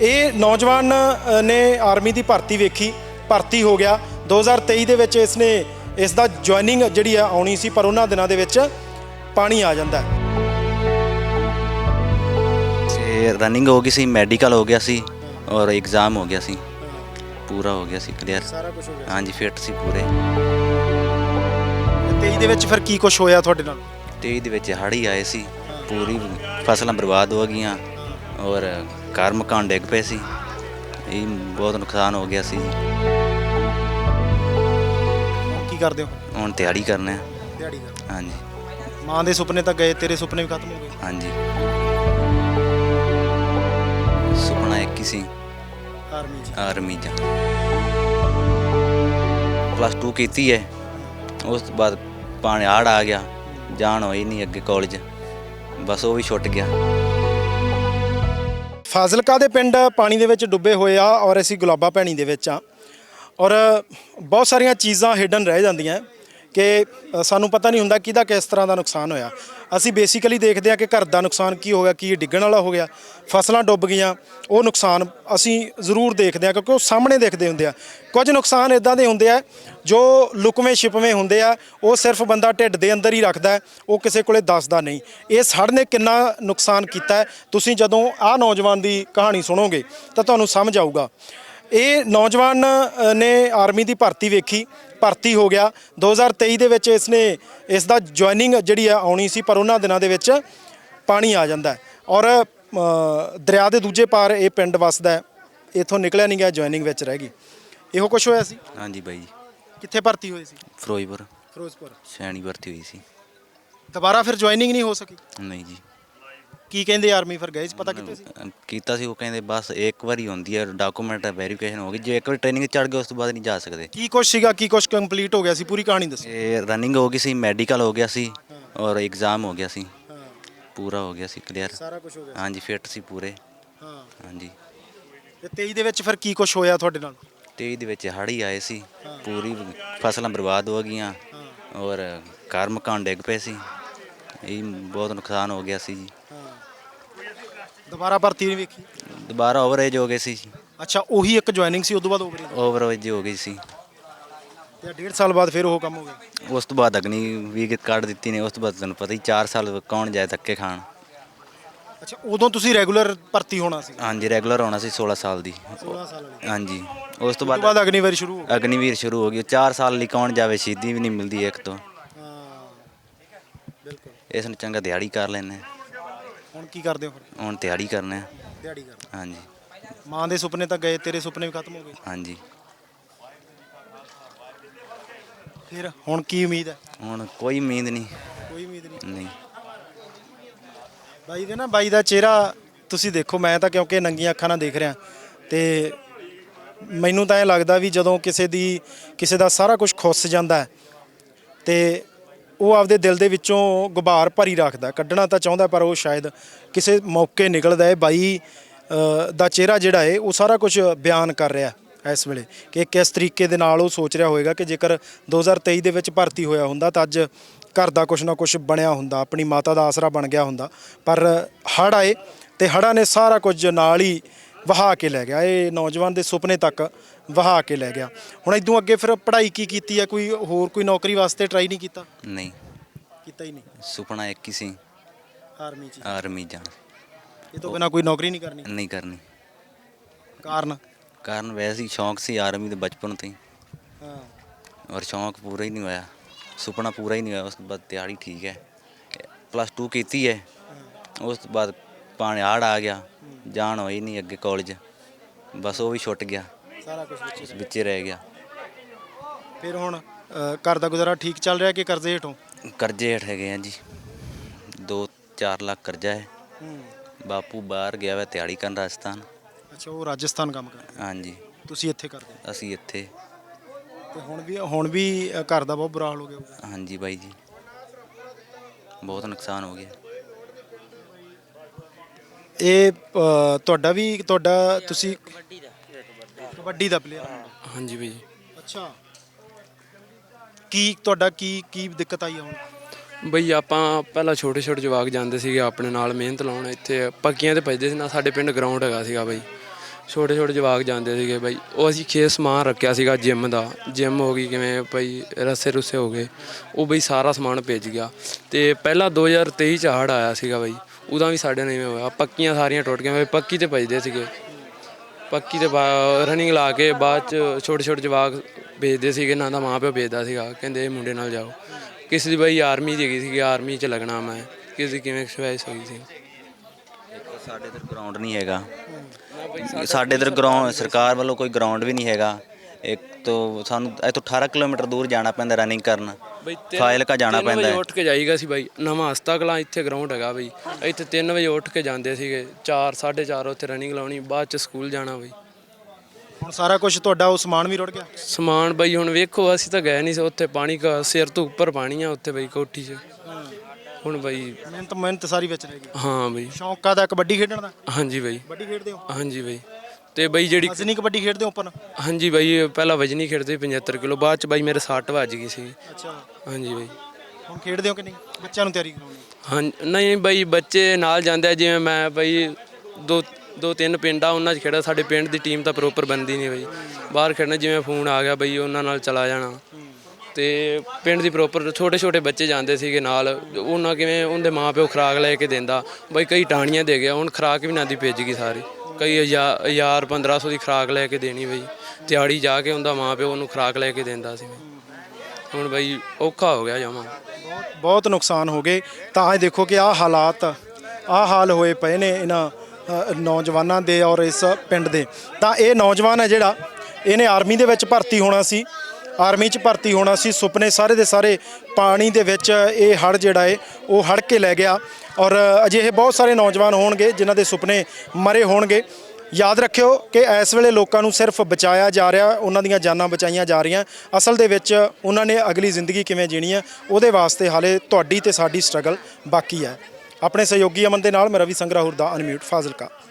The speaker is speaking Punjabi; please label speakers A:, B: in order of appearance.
A: ਇਹ ਨੌਜਵਾਨ ਨੇ ਆਰਮੀ ਦੀ ਭਰਤੀ ਵੇਖੀ ਭਰਤੀ ਹੋ ਗਿਆ। 2023 ਦੇ ਵਿੱਚ ਇਸ ਨੇ ਇਸ ਦਾ ਜੁਆਇਨਿੰਗ ਜਿਹੜੀ ਆ ਆਉਣੀ ਸੀ ਪਰ ਉਹਨਾਂ ਦਿਨਾਂ ਦੇ ਵਿੱਚ ਪਾਣੀ ਆ ਜਾਂਦਾ
B: ਤੇ ਰਨਿੰਗ ਹੋ ਗਈ ਸੀ ਮੈਡੀਕਲ ਹੋ ਗਿਆ ਸੀ ਔਰ ਐਗਜ਼ਾਮ ਹੋ ਗਿਆ ਸੀ। ਪੂਰਾ ਹੋ ਗਿਆ ਸੀ ਕਲੀਅਰ
A: ਸਾਰਾ ਕੁਝ ਹੋ ਗਿਆ
B: ਹਾਂਜੀ ਫਿੱਟ ਸੀ ਪੂਰੇ।
A: 23 ਦੇ ਵਿੱਚ ਫਿਰ ਕੀ ਕੁਝ ਹੋਇਆ ਤੁਹਾਡੇ ਨਾਲ?
B: ਤੇ ਇਹਦੇ ਵਿੱਚ ਹੜ੍ਹ ਹੀ ਆਏ ਸੀ ਪੂਰੀ ਫਸਲਾਂ ਬਰਬਾਦ ਹੋ ਗਈਆਂ। ਔਰ ਘਰ ਮਕਾਨ ਡਿੱਗ ਪਏ ਸੀ। ਇਹ ਬਹੁਤ ਨੁਕਸਾਨ ਹੋ ਗਿਆ ਸੀ।
A: ਕੀ ਕਰਦੇ ਹੋ?
B: ਹੁਣ ਤਿਆਰੀ ਕਰਨਾ ਹੈ
A: ਦਿਹਾੜੀ ਕਰ।
B: ਹਾਂਜੀ।
A: ਮਾਂ ਦੇ ਸੁਪਨੇ ਤਾਂ ਗਏ ਤੇਰੇ ਸੁਪਨੇ ਵੀ ਖਤਮ ਹੋ ਗਏ।
B: ਹਾਂਜੀ। ਸੁਪਨਾ ਇੱਕ ਹੀ ਸੀ।
A: ਆਰਮੀ 'ਚ।
B: ਆਰਮੀ ਜਾ ਪਲੱਸ 2 ਕੀਤੀ ਹੈ। ਉਸ ਤੋਂ ਬਾਅਦ ਪਾਣੀ ਹੜ੍ਹ ਆ ਗਿਆ। ਜਾਣ ਹੋਈ ਨਹੀਂ ਅੱਗੇ ਕਾਲਜ ਬਸ ਉਹ ਵੀ ਛੁੱਟ ਗਿਆ।
A: ਫਾਜ਼ਿਲਕਾ ਦੇ ਪਿੰਡ ਪਾਣੀ ਦੇ ਵਿੱਚ ਡੁੱਬੇ ਹੋਏ ਆ ਔਰ ਅਸੀਂ ਗੁਲਾਬਾ ਭੈਣੀ ਦੇ ਵਿੱਚ ਆ। ਔਰ ਬਹੁਤ ਸਾਰੀਆਂ ਚੀਜ਼ਾਂ ਹਿਡਨ ਰਹਿ ਜਾਂਦੀਆਂ। ਕਿ ਸਾਨੂੰ ਪਤਾ ਨਹੀਂ ਹੁੰਦਾ ਕਿਹਦਾ ਕਿਸ ਤਰ੍ਹਾਂ ਦਾ ਨੁਕਸਾਨ ਹੋਇਆ। ਅਸੀਂ ਬੇਸਿਕਲੀ ਦੇਖਦੇ ਹਾਂ ਕਿ ਘਰ ਦਾ ਨੁਕਸਾਨ ਕੀ ਹੋ ਗਿਆ, ਕੀ ਡਿੱਗਣ ਵਾਲਾ ਹੋ ਗਿਆ। ਫਸਲਾਂ ਡੁੱਬ ਗਈਆਂ, ਉਹ ਨੁਕਸਾਨ ਅਸੀਂ ਜ਼ਰੂਰ ਦੇਖਦੇ ਹਾਂ ਕਿਉਂਕਿ ਉਹ ਸਾਹਮਣੇ ਦੇਖਦੇ ਹੁੰਦੇ ਆ। ਕੁਝ ਨੁਕਸਾਨ ਇਦਾਂ ਦੇ ਹੁੰਦੇ ਆ, ਜੋ ਲੁਕਵੇਂ ਛਿਪਵੇਂ ਹੁੰਦੇ ਆ, ਉਹ ਸਿਰਫ ਬੰਦਾ ਢਿੱਡ ਦੇ ਅੰਦਰ ਹੀ ਰੱਖਦਾ ਉਹ ਕਿਸੇ ਕੋਲੇ ਦੱਸਦਾ ਨਹੀਂ। ਇਹ ਸੜ ਨੇ ਕਿੰਨਾ ਨੁਕਸਾਨ ਕੀਤਾ ਤੁਸੀਂ ਜਦੋਂ ਆਹ ਨੌਜਵਾਨ ਦੀ ਕਹਾਣੀ ਸੁਣੋਗੇ ਤਾਂ ਤੁਹਾਨੂੰ ਸਮਝ ਆਊਗਾ। ਇਹ ਨੌਜਵਾਨ ਨੇ ਆਰਮੀ ਦੀ ਭਰਤੀ ਵੇਖੀ ਭਰਤੀ ਹੋ ਗਿਆ। 2023 ਦੇ ਵਿੱਚ ਇਸ ਨੇ ਇਸ ਦਾ ਜੁਆਇਨਿੰਗ ਜਿਹੜੀ ਆ ਆਉਣੀ ਸੀ ਪਰ ਉਹਨਾਂ ਦਿਨਾਂ ਦੇ ਵਿੱਚ ਪਾਣੀ ਆ ਜਾਂਦਾ ਔਰ ਦਰਿਆ ਦੇ ਦੂਜੇ ਪਾਰ ਇਹ ਪਿੰਡ ਵਸਦਾ ਇਥੋਂ ਨਿਕਲਿਆ ਨਹੀਂ ਗਿਆ ਜੁਆਇਨਿੰਗ ਵਿੱਚ ਰਹਿ ਗਈ। ਇਹੋ ਕੁਝ ਹੋਇਆ ਸੀ?
B: ਹਾਂਜੀ ਬਾਈ ਜੀ।
A: ਕਿੱਥੇ ਭਰਤੀ ਹੋਏ ਸੀ?
B: ਫਿਰੋਜ਼ਪੁਰ।
A: ਫਿਰੋਜ਼ਪੁਰ।
B: ਸੈਣੀ ਭਰਤੀ ਹੋਈ ਸੀ।
A: ਦੁਬਾਰਾ ਫਿਰ ਜੁਆਇਨਿੰਗ ਨਹੀਂ ਹੋ ਸਕੀ?
B: ਨਹੀਂ ਜੀ।
A: ਕੀ ਕਹਿੰਦੇ ਆਰਮੀ ਫਿਰ ਗਏ ਸੀ? ਪਤਾ ਕਿੱਥੇ ਸੀ?
B: ਕੀਤਾ ਸੀ ਉਹ ਕਹਿੰਦੇ ਬਸ ਇੱਕ ਵਾਰੀ ਹੁੰਦੀ ਹੈ ਡਾਕੂਮੈਂਟ ਵੈਰੀਫਿਕੇਸ਼ਨ ਹੋ ਗਈ। ਜੇ ਇੱਕ ਵਾਰੀ ਟ੍ਰੇਨਿੰਗ ਚੜ ਗਏ ਉਸ ਤੋਂ ਬਾਅਦ ਨਹੀਂ ਜਾ ਸਕਦੇ।
A: ਕੀ ਕੁਝ ਸੀਗਾ ਕੀ ਕੁਝ ਕੰਪਲੀਟ ਹੋ ਗਿਆ ਸੀ? ਪੂਰੀ ਕਹਾਣੀ ਦੱਸੋ।
B: ਇਹ ਰਨਿੰਗ ਹੋ ਗਈ ਸੀ ਮੈਡੀਕਲ ਹੋ ਗਿਆ ਸੀ ਔਰ ਐਗਜ਼ਾਮ ਹੋ ਗਿਆ ਸੀ। ਪੂਰਾ ਹੋ ਗਿਆ ਸੀ ਕਲੀਅਰ
A: ਸਾਰਾ ਕੁਝ ਹੋ ਗਿਆ
B: ਹਾਂਜੀ ਫਿੱਟ ਸੀ ਪੂਰੇ।
A: ਹਾਂ।
B: ਹਾਂਜੀ।
A: ਤੇ 23 ਦੇ ਵਿੱਚ ਫਿਰ ਕੀ ਕੁਝ ਹੋਇਆ ਤੁਹਾਡੇ ਨਾਲ?
B: ਤੇ ਇਹਦੇ ਵਿੱਚ ਹੜ੍ਹ ਆਏ ਸੀ। ਪੂਰੀ ਫਸਲਾਂ ਬਰਬਾਦ ਹੋ ਗਈਆਂ ਔਰ ਘਰ ਮਕਾਨ ਡਿੱਗ ਪਏ ਸੀ। ਇਹ ਬਹੁਤ ਨੁਕਸਾਨ ਹੋ ਗਿਆ ਸੀ ਜੀ।
A: ਦੁਬਾਰਾ ਭਰਤੀ ਨਹੀਂ ਵੇਖੀ?
B: ਦੁਬਾਰਾ ਓਵਰੇਜ ਹੋ ਗਏ ਸੀ
A: ਅੱਛਾ ਉਹੀ ਇੱਕ ਜੁਆਇਨਿੰਗ ਸੀ ਉਸ ਤੋਂ ਬਾਅਦ ਓਵਰ
B: ਓਵਰੇਜ ਹੋ ਗਈ ਸੀ।
A: ਤੇ ਡੇਢ ਸਾਲ ਬਾਅਦ ਫਿਰ ਉਹ ਕੰਮ ਹੋ ਗਿਆ?
B: ਉਸ ਤੋਂ ਬਾਅਦ ਅਗਨੀ ਵੀ ਕੱਢ ਦਿੱਤੀ ਨੇ ਉਸ ਤੋਂ ਬਾਅਦ ਤੁਹਾਨੂੰ ਪਤਾ ਹੀ 4 ਸਾਲ ਕੌਣ ਜਾਏ ਧੱਕੇ ਖਾਣ।
A: ਅੱਛਾ ਉਦੋਂ ਤੁਸੀਂ ਰੈਗੂਲਰ ਭਰਤੀ ਹੋਣਾ ਸੀ?
B: ਹਾਂਜੀ ਰੈਗੂਲਰ ਹੋਣਾ ਸੀ 16 ਸਾਲ ਦੀ।
A: 16 ਸਾਲ ਵਾਲੀ।
B: ਹਾਂਜੀ ਉਸ ਤੋਂ ਬਾਅਦ
A: ਬਾਅਦ ਅਗਨੀ ਵਾਰੀ ਸ਼ੁਰੂ ਹੋ
B: ਅਗਨੀਵੀਰ ਸ਼ੁਰੂ ਹੋ ਗਈ। 4 ਸਾਲ ਲਈ ਕੌਣ ਜਾਵੇ ਸ਼ਹੀਦੀ ਵੀ ਨਹੀਂ ਮਿਲਦੀ ਇੱਕ ਤੋਂ।
A: ਗਈ ਹਾਂ ਬਿਲਕੁਲ।
B: ਇਸ ਨੂੰ ਚੰਗਾ ਦਿਹਾੜੀ ਕਰ ਲੈਣੇ
A: ਹੁਣ ਕੀ ਕਰਦੇ ਹੋ ਫਿਰ?
B: ਹੁਣ ਦਿਹਾੜੀ ਕਰਨਾ ਹੈ।
A: ਦਿਹਾੜੀ ਕਰ
B: ਹਾਂਜੀ।
A: ਮਾਂ ਦੇ ਸੁਪਨੇ ਤਾਂ ਗਏ ਤੇਰੇ ਸੁਪਨੇ ਵੀ ਖਤਮ ਹੋ ਗਏ।
B: ਹਾਂਜੀ।
A: ਫਿਰ ਹੁਣ ਕੀ ਉਮੀਦ ਹੈ?
B: ਹੁਣ ਕੋਈ ਉਮੀਦ ਨਹੀਂ।
A: ਕੋਈ ਉਮੀਦ ਨਹੀਂ।
B: ਨਹੀਂ।
A: ਬਾਈ ਦੇ ਨਾ ਬਾਈ ਦਾ ਚਿਹਰਾ ਤੁਸੀਂ ਦੇਖੋ ਮੈਂ ਤਾਂ ਕਿਉਂਕਿ ਨੰਗੀਆਂ ਅੱਖਾਂ ਨਾਲ ਦੇਖ ਰਿਹਾ। ਤੇ ਮੈਨੂੰ ਤਾਂ ਇਹ ਲੱਗਦਾ ਵੀ ਜਦੋਂ ਕਿਸੇ ਦੀ ਕਿਸੇ ਦਾ ਸਾਰਾ ਕੁਝ ਖੁੱਸ ਜਾਂਦਾ ਹੈ ਤੇ ਉਹ ਆਪਦੇ ਦਿਲ ਦੇ ਵਿੱਚੋਂ ਗੁਬਾਰ ਭਰੀ ਰੱਖਦਾ, ਕੱਢਣਾ ਤਾਂ ਚਾਹੁੰਦਾ ਪਰ ਉਹ ਸ਼ਾਇਦ ਕਿਸੇ ਮੌਕੇ ਨਿਕਲਦਾ ਹੈ। ਬਾਈ ਦਾ ਚਿਹਰਾ ਜਿਹੜਾ ਹੈ, ਉਹ ਸਾਰਾ ਕੁਝ ਬਿਆਨ ਕਰ ਰਿਹਾ ਇਸ ਵੇਲੇ ਕਿ ਕਿਸ ਤਰੀਕੇ ਦੇ ਨਾਲ ਉਹ ਸੋਚ ਰਿਹਾ ਹੋਵੇਗਾ ਕਿ ਜੇਕਰ 2023 ਦੇ ਵਿੱਚ ਭਰਤੀ ਹੋਇਆ ਹੁੰਦਾ ਤਾਂ ਅੱਜ ਘਰ ਦਾ ਕੁਝ ਨਾ ਕੁਝ ਬਣਿਆ ਹੁੰਦਾ, ਆਪਣੀ ਮਾਤਾ ਦਾ ਆਸਰਾ ਬਣ ਗਿਆ ਹੁੰਦਾ। ਪਰ ਹੜ੍ਹ ਆਏ ਤੇ ਹੜ੍ਹਾਂ ਨੇ ਸਾਰਾ ਕੁਝ ਨਾਲ ਹੀ ਵਹਾ ਕੇ ਲੈ ਗਿਆ। ਇਹ ਨੌਜਵਾਨ ਦੇ ਸੁਪਨੇ ਤੱਕ ਵਹਾ ਕੇ ਲੈ ਗਿਆ। ਹੁਣ ਇਦੋਂ ਅੱਗੇ ਫਿਰ ਪੜ੍ਹਾਈ ਕੀ ਕੀਤੀ ਹੈ ਕੋਈ ਹੋਰ ਕੋਈ ਨੌਕਰੀ ਵਾਸਤੇ ਟਰਾਈ ਨਹੀਂ ਕੀਤਾ?
B: ਨਹੀਂ।
A: ਕੀਤਾ ਹੀ ਨਹੀਂ?
B: ਸੁਪਨਾ ਇੱਕ ਹੀ ਸੀ।
A: ਆਰਮੀ 'ਚ।
B: ਆਰਮੀ ਜਾਣਾ
A: ਇਹ ਤੋਂ ਬਿਨਾ ਕੋਈ ਨੌਕਰੀ ਨਹੀਂ ਕਰਨੀ?
B: ਨਹੀਂ ਕਰਨੀ।
A: ਕਾਰਨ?
B: ਕਾਰਨ ਵੈਸੇ ਹੀ ਸ਼ੌਂਕ ਸੀ ਆਰਮੀ ਦੇ ਬਚਪਨ ਤੋਂ ਹੀ।
A: ਹਾਂ।
B: ਔਰ ਸ਼ੌਂਕ ਪੂਰਾ ਹੀ ਨਹੀਂ ਹੋਇਆ। ਸੁਪਨਾ ਪੂਰਾ ਹੀ ਨਹੀਂ ਹੋਇਆ। ਉਸ ਤੋਂ ਬਾਅਦ ਦਿਹਾੜੀ ਠੀਕ ਹੈ। ਪਲੱਸ 2 ਕੀਤੀ ਹੈ। ਉਸ ਤੋਂ ਬਾਅਦ ਪਾਣੀ ਹੜ੍ਹ ਆ ਗਿਆ। ਜਾਣ ਹੋਈ ਨਹੀਂ ਅੱਗੇ ਕਾਲਜ ਬਸ ਉਹ ਵੀ ਛੁੱਟ ਗਿਆ।
A: ਸਾਰਾ ਕੁਝ ਵਿੱਚ
B: ਉਸ ਵਿੱਚ ਹੀ ਰਹਿ ਗਿਆ।
A: ਫਿਰ ਹੁਣ ਅ, ਘਰ ਦਾ ਗੁਜ਼ਾਰਾ ਠੀਕ ਚੱਲ ਰਿਹਾ ਕਿ ਕਰਜ਼ੇ ਹੇਠੋਂ?
B: ਕਰਜ਼ੇ ਹੇਠ ਹੈਗੇ ਆ ਜੀ। 2-4 ਲੱਖ ਕਰਜ਼ਾ ਹੈ। ਬਾਪੂ ਬਾਹਰ ਗਿਆ ਵਾ ਦਿਹਾੜੀ ਕਰਨ ਰਾਜਸਥਾਨ।
A: ਅੱਛਾ ਉਹ ਰਾਜਸਥਾਨ ਕੰਮ ਕਰ
B: ਹਾਂਜੀ।
A: ਤੁਸੀਂ ਇੱਥੇ ਕਰਦੇ
B: ਅਸੀਂ ਇੱਥੇ।
A: ਤੇ ਹੁਣ ਵੀ ਹੁਣ ਵੀ ਅ, ਘਰ ਦਾ ਬਹੁਤ ਬੁਰਾ ਹਾਲ ਹੋ ਗਿਆ ਹੋਊਗਾ।
B: ਹਾਂਜੀ ਬਾਈ ਜੀ। ਬਹੁਤ ਨੁਕਸਾਨ ਹੋ ਗਿਆ।
A: ਇਹ ਅ, ਤੁਹਾਡਾ ਵੀ ਤੁਹਾਡਾ ਤੁਸੀਂ ਕਬੱਡੀ ਦਾ। ਪਲੇਅਰ
C: ਹਾਂਜੀ ਭਾਈ
A: ਅੱਛਾ। ਕੀ ਤੁਹਾਡਾ ਕੀ ਕੀ ਦਿੱਕਤ ਆਈ ਆ ਹੁਣ?
C: ਬਈ ਆਪਾਂ ਪਹਿਲਾਂ ਛੋਟੇ ਛੋਟੇ ਜਵਾਕ ਜਾਂਦੇ ਸੀਗੇ ਆਪਣੇ ਨਾਲ ਮਿਹਨਤ ਲਾਉਣ। ਇੱਥੇ ਪੱਕੀਆਂ ਤੇ ਭੱਜਦੇ ਸੀ ਨਾ ਸਾਡੇ ਪਿੰਡ ਗਰਾਊਂਡ ਹੈਗਾ ਸੀਗਾ ਬਈ। ਛੋਟੇ ਛੋਟੇ ਜਵਾਕ ਜਾਂਦੇ ਸੀਗੇ ਬਾਈ। ਉਹ ਅਸੀਂ ਖੇਤ ਸਮਾਨ ਰੱਖਿਆ ਸੀਗਾ ਜਿਮ ਦਾ। ਜਿਮ ਹੋ ਗਈ ਕਿਵੇਂ ਬਾਈ ਰਸੇ ਰੁੱਸੇ ਹੋ ਗਏ। ਉਹ ਬਈ ਸਾਰਾ ਸਮਾਨ ਭੇਜ ਗਿਆ। ਤੇ ਪਹਿਲਾਂ 2023 ਚ ਹੜ੍ਹ ਆਇਆ ਸੀਗਾ ਬਾਈ। ਉਦੋਂ ਵੀ ਸਾਡੇ ਨਾਲ ਇਵੇਂ ਹੋਇਆ। ਪੱਕੀਆਂ ਸਾਰੀਆਂ ਟੁੱਟ ਗਈਆਂ। ਬਾਈ ਪੱਕੀ ਤੇ ਭਜਦੇ ਸੀਗੇ। ਪੱਕੀ ਤੇ ਰਨਿੰਗ ਲਾ ਕੇ ਬਾਅਦ ਚ ਛੋਟੇ ਛੋਟੇ ਜਵਾਕ ਭੇਜਦੇ ਸੀਗੇ, ਨਾ ਦਾ ਮਾਂ ਪਿਓ ਭੇਜਦਾ ਸੀਗਾ, ਕਹਿੰਦੇ ਇਹ ਮੁੰਡੇ ਨਾਲ ਜਾਓ। ਕਿਸੇ ਦੀ ਬਾਈ ਆਰਮੀ ਚ ਹੈਗੀ ਸੀਗੀ ਆਰਮੀ ਚ ਲੱਗਣਾ ਮੈਂ, ਕਿਸੇ ਦੀ ਕਿਵੇਂ ਚੁਆਇਸ ਹੋਈ ਸੀ?
B: ਸਾਡੇ ਇਧਰ ਗਰਾਊਂਡ ਨਹੀਂ ਹੈਗਾ। ਸਾਡੇ ਇਧਰ ਗਰਾਊਂਡ ਸਰਕਾਰ ਵੱਲੋਂ ਕੋਈ ਗਰਾਊਂਡ ਵੀ ਨਹੀਂ ਹੈਗਾ। ਇੱਕ ਤੋਂ ਸਾਨੂੰ, ਇੱਥੋਂ 18 ਕਿਲੋਮੀਟਰ ਦੂਰ ਜਾਣਾ ਪੈਂਦਾ ਰਨਿੰਗ ਕਰਨ।
C: ਬਈ
B: ਫਾਜ਼ਿਲਕਾ ਜਾਣਾ
C: ਤਿੰਨ ਵਜੇ
B: ਪੈਂਦਾ ਹੈ।
C: ਉੱਠ ਕੇ ਜਾਈਗਾ ਸੀ ਬਾਈ। ਨਵਾਂ ਹਸਤਾ ਕਲਾਂ ਇੱਥੇ ਗਰਾਊਂਡ ਹੈਗਾ ਬਈ। ਇੱਥੇ 3 ਵਜੇ ਉੱਠ ਕੇ ਜਾਂਦੇ ਸੀਗੇ। 4 4:30 ਉੱਥੇ ਰਨਿੰਗ ਲਾਉਣੀ ਬਾਅਦ ਚ ਸਕੂਲ ਜਾਣਾ ਬਈ।
A: ਹੁਣ ਸਾਰਾ ਕੁਝ ਤੁਹਾਡਾ ਉਹ ਸਮਾਨ ਵੀ ਰੁੜ ਗਿਆ?
C: ਸਮਾਨ ਬਈ ਹੁਣ ਵੇਖੋ ਅਸੀਂ ਤਾਂ ਗਏ ਨਹੀਂ ਸੀ ਉੱਥੇ। ਪਾਣੀ ਕਾ ਸਿਰ ਤੋਂ ਉੱਪਰ ਪਾਣੀ ਆ ਉੱਥੇ ਬਈ ਕੋਠੀ 'ਚ। ਹੁਣ ਬਈ
A: ਮਿਹਨਤ ਮਿਹਨਤ ਸਾਰੀ ਵਿੱਚ ਰਹਿ ਗਈ।
C: ਹਾਂ ਬਈ।
A: ਸ਼ੌਂਕ ਕਾਦਾ ਕਬੱਡੀ ਖੇਡਣ ਦਾ?
C: ਹਾਂਜੀ ਬਈ।
A: ਕਬੱਡੀ ਖੇਡਦੇ ਹੋ?
C: ਹਾਂਜੀ ਬਈ। ਤੇ ਬਈ ਜਿਹੜੀ
A: ਵਜ਼ਨੀ ਕਬੱਡੀ ਖੇਡਦੇ ਓਪਨ?
C: ਹਾਂਜੀ ਬਈ ਪਹਿਲਾਂ ਵਜਨੀ ਖੇਡਦੇ ਸੀ 75 ਕਿਲੋ ਬਾਅਦ ਚ ਬਾਈ ਮੇਰੇ 60 ਵੱਜ ਗਈ ਸੀ।
A: ਅੱਛਾ।
C: ਹਾਂਜੀ ਬਈ।
A: ਹੁਣ ਖੇਡਦੇ ਹੋ ਕਿ ਨਹੀਂ? ਬੱਚਿਆਂ ਨੂੰ ਤਿਆਰੀ ਕਰਾਉਣੀ
C: ਹਾਂ? ਨਹੀਂ ਬਈ ਬੱਚੇ ਨਾਲ ਜਾਂਦੇ ਆ ਜਿਵੇਂ ਮੈਂ ਬਈ ਦੋ ਦੋ ਤਿੰਨ ਪਿੰਡ ਉਹਨਾਂ 'ਚ ਖੇਡਾ ਸਾਡੇ ਪਿੰਡ ਦੀ ਟੀਮ ਤਾਂ ਪ੍ਰੋਪਰ ਬੰਦੀ ਨਹੀਂ ਬਈ। ਬਾਹਰ ਖੇਡਣਾ ਜਿਵੇਂ ਫੋਨ ਆ ਗਿਆ ਬਈ ਉਹਨਾਂ ਨਾਲ ਚਲਾ ਜਾਣਾ। ਤੇ ਪਿੰਡ ਦੀ ਪ੍ਰੋਪਰ ਛੋਟੇ ਛੋਟੇ ਬੱਚੇ ਜਾਂਦੇ ਸੀਗੇ ਨਾਲ ਉਹਨਾਂ ਕਿਵੇਂ ਉਹਦੇ ਮਾਪਿਓ ਖੁਰਾਕ ਲੈ ਕੇ ਦਿੰਦਾ। ਬਈ ਕਈ ਟਾਣੀਆਂ ਦੇ ਗਿਆ ਹੁਣ ਖੁਰਾਕ ਵੀ ਨਾ ਦੀ ਭੇਜ ਗਈ ਸਾਰੀ। ਕਈ ਹਜ਼ਾਰ 1500 ਦੀ ਖੁਰਾਕ ਲੈ ਕੇ ਦੇਣੀ ਬਈ। ਦਿਹਾੜੀ ਜਾ ਕੇ ਹੁੰਦਾ ਮਾਂ ਪਿਓ ਉਹਨੂੰ ਖੁਰਾਕ ਲੈ ਕੇ ਦਿੰਦਾ ਸੀ। ਹੁਣ ਬਈ ਔਖਾ ਹੋ ਗਿਆ ਜਮਾ।
A: ਬਹੁਤ ਬਹੁਤ ਨੁਕਸਾਨ ਹੋ ਗਏ। ਤਾਂ ਇਹ ਦੇਖੋ ਕਿ ਆਹ ਹਾਲਾਤ ਆਹ ਹਾਲ ਹੋਏ ਪਏ ਨੇ ਇਹਨਾਂ ਅ, ਨੌਜਵਾਨਾਂ ਦੇ ਔਰ ਇਸ ਪਿੰਡ ਦੇ। ਤਾਂ ਇਹ ਨੌਜਵਾਨ ਹੈ ਜਿਹੜਾ ਇਹਨੇ ਆਰਮੀ ਦੇ ਵਿੱਚ ਭਰਤੀ ਹੋਣਾ ਸੀ। ਆਰਮੀ 'ਚ ਭਰਤੀ ਹੋਣਾ ਸੀ। ਸੁਪਨੇ ਸਾਰੇ ਦੇ ਸਾਰੇ ਪਾਣੀ ਦੇ ਵਿੱਚ ਇਹ ਹੜ ਜਿਹੜਾ ਏ, ਉਹ ਹੜ ਕੇ ਲੈ ਗਿਆ। ਔਰ ਅਜਿਹੇ ਬਹੁਤ ਸਾਰੇ ਨੌਜਵਾਨ ਹੋਣਗੇ, ਜਿਨ੍ਹਾਂ ਦੇ ਸੁਪਨੇ ਮਰੇ ਹੋਣਗੇ। ਯਾਦ ਰੱਖਿਓ ਕਿ ਇਸ ਵੇਲੇ ਲੋਕਾਂ ਨੂੰ ਸਿਰਫ ਬਚਾਇਆ ਜਾ ਰਿਹਾ, ਉਹਨਾਂ ਦੀਆਂ ਜਾਨਾਂ ਬਚਾਈਆਂ ਜਾ ਰਹੀਆਂ। ਅਸਲ ਦੇ ਵਿੱਚ ਉਹਨਾਂ ਨੇ ਅਗਲੀ ਜ਼ਿੰਦਗੀ ਕਿਵੇਂ ਜੀਣੀ ਹੈ ਉਹਦੇ ਵਾਸਤੇ ਹਾਲੇ ਤੁਹਾਡੀ ਤੇ ਸਾਡੀ ਸਟਰਗਲ ਬਾਕੀ ਹੈ ਆਪਣੇ ਸਹਿਯੋਗੀ ਅਮਨ ਦੇ ਨਾਲ ਮੈਂ ਰਵੀ ਸੰਗਰਾਹੁਰ ਦਾ ਅਨਮਿਊਟ ਫਾਜ਼ਿਲਕਾ।